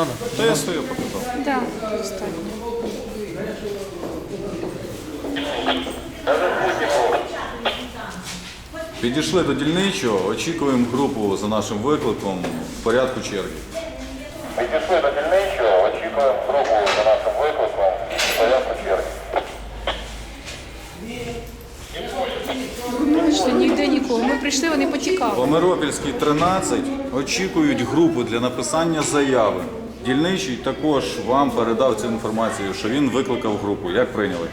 Надо? Та я стою показав. Так, достатньо. Підійшли до дільничого, очікуємо групу за нашим викликом в порядку черги. Підійшли до дільничого, очікуємо групу за нашим викликом в порядку черги. Бачите, ніде нікого. Ми прийшли, вони потікали. Помиропільський 13 очікують групу для написання заяви. Дільничий також вам передав цю інформацію, що він викликав групу. Як прийняли?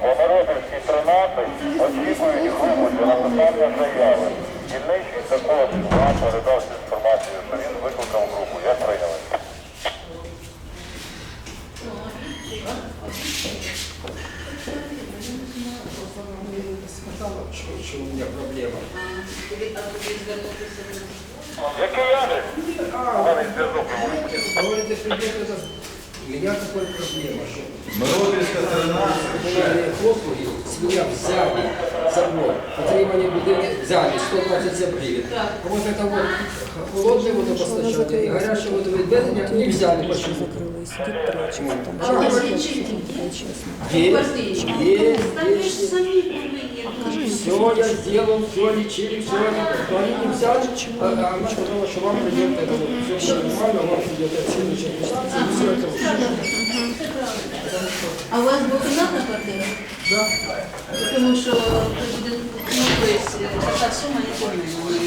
Помиропільський 13 очікують групу для написання заяви. Дільничий також вам передав цю інформацію, що він викликав групу. Як прийняли? Что у меня проблема? Який адрес? Зв'язок не може бути. Говорите, придет этот... У меня такая проблема, что Миропільська 13. коммунальные послуги с меня взяли собой. Потребование будинки взяли 127 гривен. А вот это вот холодное водопостачание и горячее водоведение не взяли почему? Есть, есть, есть. Все я сделал, все лечили, все. Но они не взяли, а, она сказала, что вам придет это вот, все нормально, вам придет это, все это. А у вас двокімнатна квартира? Да. Тому що ну, то есть, така сума не повинна.